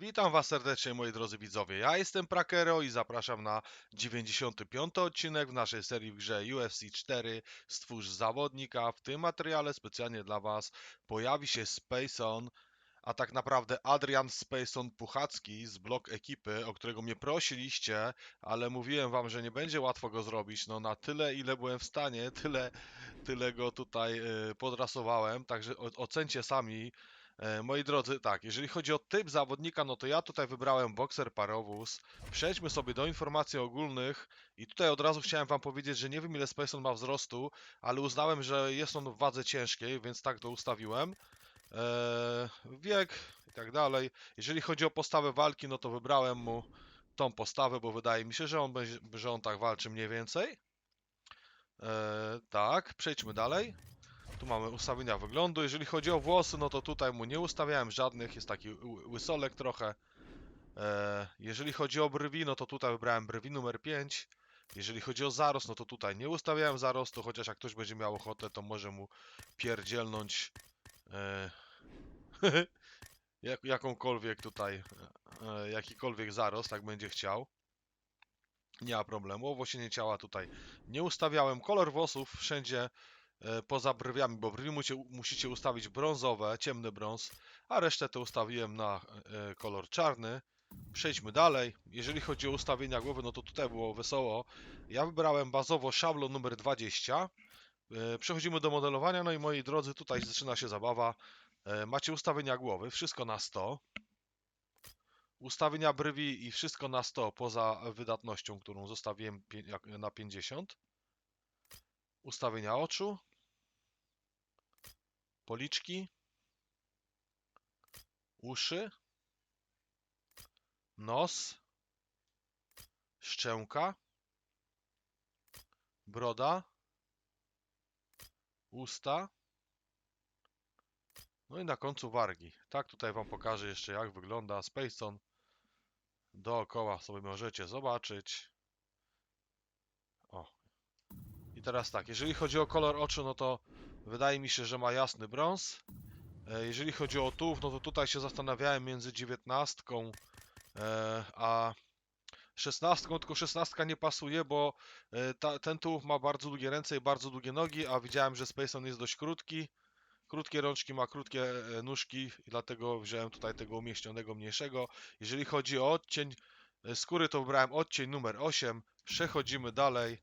Witam Was serdecznie, moi drodzy widzowie. Ja jestem Prakero i zapraszam na 95 odcinek w naszej serii w grze UFC 4 Stwórz zawodnika. W tym materiale specjalnie dla Was pojawi się Spaceon, a tak naprawdę Adrian Spaceon Puchacki z blok ekipy, o którego mnie prosiliście, ale mówiłem Wam, że nie będzie łatwo go zrobić. No na tyle, ile byłem w stanie, tyle, tyle go tutaj y, podrasowałem, także ocencie sami. E, Moi drodzy, tak, jeżeli chodzi o typ zawodnika, no to ja tutaj wybrałem bokser parowóz. Przejdźmy sobie do informacji ogólnych i tutaj od razu chciałem wam powiedzieć, że nie wiem ile Spaceon ma wzrostu, ale uznałem, że jest on w wadze ciężkiej, więc tak to ustawiłem. Eee, wiek i tak dalej. Jeżeli chodzi o postawę walki, no to wybrałem mu tą postawę, bo wydaje mi się, że on, będzie, że on tak walczy mniej więcej. Eee, tak, przejdźmy dalej. Tu mamy ustawienia wyglądu. Jeżeli chodzi o włosy, no to tutaj mu nie ustawiałem żadnych. Jest taki ły- łysolek trochę. E, jeżeli chodzi o brwi, no to tutaj wybrałem brwi numer 5. Jeżeli chodzi o zarost, no to tutaj nie ustawiałem zarostu, chociaż jak ktoś będzie miał ochotę, to może mu pierdzielnąć e, jak, jakąkolwiek tutaj, e, jakikolwiek zarost, jak będzie chciał. Nie ma problemu. Owłosienie ciała tutaj nie ustawiałem. Kolor włosów wszędzie poza brwiami, bo brwi musicie, musicie ustawić brązowe, ciemny brąz, a resztę to ustawiłem na e, kolor czarny. Przejdźmy dalej. Jeżeli chodzi o ustawienia głowy, no to tutaj było wesoło. Ja wybrałem bazowo szablon numer 20. E, Przechodzimy do modelowania, no i moi drodzy, tutaj zaczyna się zabawa. E, Macie ustawienia głowy, wszystko na 100. Ustawienia brwi i wszystko na 100 poza wydatnością, którą zostawiłem na 50. Ustawienia oczu. Policzki. Uszy. Nos. Szczęka. Broda. Usta. No i na końcu wargi. Tak tutaj Wam pokażę jeszcze jak wygląda Spaceon. Dookoła sobie możecie zobaczyć. O. I teraz tak, jeżeli chodzi o kolor oczu, no to wydaje mi się, że ma jasny brąz. E, Jeżeli chodzi o tułów, no to tutaj się zastanawiałem między dziewiętnastką e, a szesnastką, tylko szesnastka nie pasuje, bo e, ta, ten tułów ma bardzo długie ręce i bardzo długie nogi, a widziałem, że Spaceon jest dość krótki. Krótkie rączki, ma krótkie nóżki dlatego wziąłem tutaj tego umieśnionego mniejszego. Jeżeli chodzi o odcień skóry, to wybrałem odcień numer 8. Przechodzimy dalej.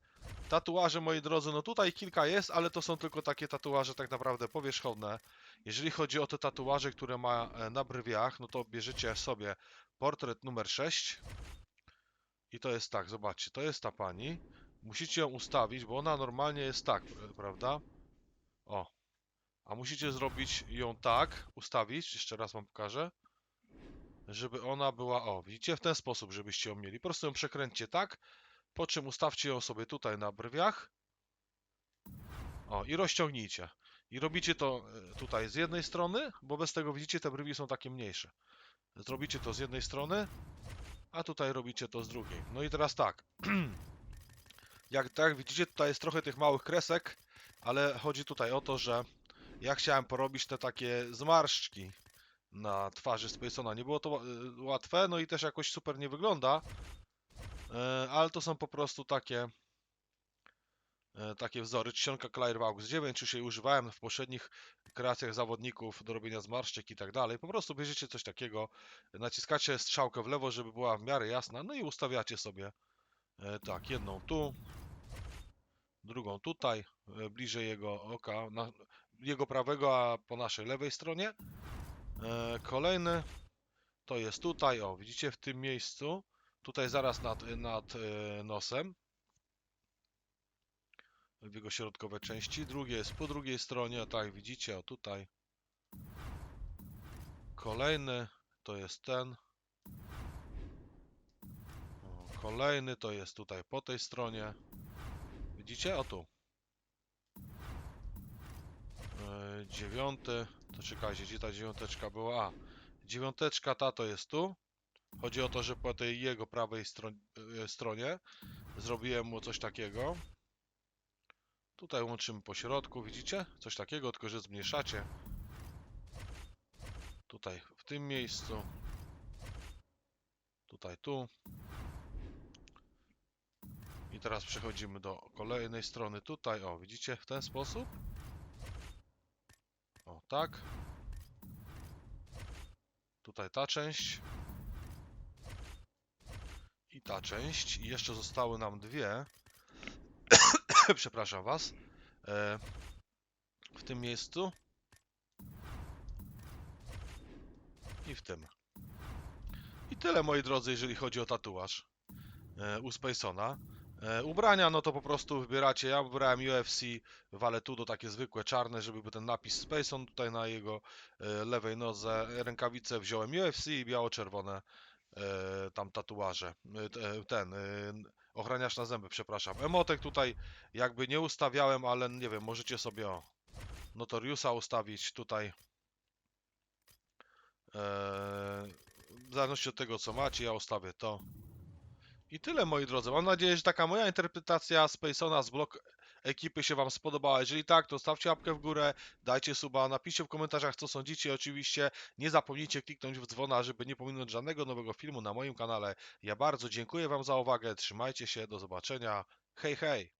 Tatuaże, moi drodzy, no tutaj kilka jest, ale to są tylko takie tatuaże tak naprawdę powierzchowne. Jeżeli chodzi o te tatuaże, które ma e, na brwiach, no to bierzecie sobie portret numer 6. I to jest tak, zobaczcie, to jest ta pani. Musicie ją ustawić, bo ona normalnie jest tak, e, prawda? O. A musicie zrobić ją tak, ustawić, jeszcze raz wam pokażę, żeby ona była, o, widzicie, w ten sposób, żebyście ją mieli. Po prostu ją przekręćcie tak, po czym ustawcie ją sobie tutaj na brwiach. O, i rozciągnijcie. I robicie to e, tutaj z jednej strony, bo bez tego widzicie, te brwi są takie mniejsze. Zrobicie to z jednej strony, a tutaj robicie to z drugiej. No i teraz tak. Jak tak widzicie, tutaj jest trochę tych małych kresek, ale chodzi tutaj o to, że ja chciałem porobić te takie zmarszczki na twarzy Spacona. Nie było to e, łatwe, no i też jakoś super nie wygląda, ale to są po prostu takie e, takie wzory. Czcionka Clairvaux 9 już jej używałem w poprzednich kreacjach zawodników do robienia zmarszczek i tak dalej. Po prostu bierzecie coś takiego, naciskacie strzałkę w lewo, żeby była w miarę jasna, no i ustawiacie sobie e, tak, jedną tu, drugą tutaj, e, bliżej jego oka, na, jego prawego, a po naszej lewej stronie. E, Kolejny to jest tutaj, o widzicie w tym miejscu, tutaj zaraz nad, nad e, nosem, w jego środkowej części. Drugie jest po drugiej stronie, tak widzicie, o tutaj. Kolejny to jest ten. Kolejny to jest tutaj po tej stronie. Widzicie? O tu. E, dziewiąty. To czekajcie, gdzie ta dziewiąteczka była? A, dziewiąteczka ta to jest tu. Chodzi o to, że po tej jego prawej e, stronie zrobiłem mu coś takiego. Tutaj łączymy po środku, widzicie? Coś takiego, tylko że zmniejszacie. Tutaj, w tym miejscu. Tutaj, tu. I teraz przechodzimy do kolejnej strony tutaj. O, widzicie, w ten sposób. O, tak. Tutaj ta część. Ta część. I jeszcze zostały nam dwie. Przepraszam Was. E, w tym miejscu. I w tym. I tyle, moi drodzy, jeżeli chodzi o tatuaż e, u Spacona. E, ubrania, no to po prostu wybieracie. Ja wybrałem UFC Valetudo, takie zwykłe, czarne, żeby był ten napis Spacon tutaj na jego e, lewej nodze. Rękawice wziąłem UFC i biało-czerwone tam tatuaże. E, e, ten, e, ochraniacz na zęby, przepraszam. Emotek tutaj jakby nie ustawiałem, ale nie wiem, możecie sobie o Notoriusa ustawić tutaj. E, w zależności od tego, co macie, ja ustawię to. I tyle, moi drodzy. Mam nadzieję, że taka moja interpretacja Spacona z blok ekipy się Wam spodobała. Jeżeli tak, to stawcie łapkę w górę, dajcie suba, napiszcie w komentarzach, co sądzicie. Oczywiście nie zapomnijcie kliknąć w dzwona, żeby nie pominąć żadnego nowego filmu na moim kanale. Ja bardzo dziękuję Wam za uwagę. Trzymajcie się, do zobaczenia. Hej, hej!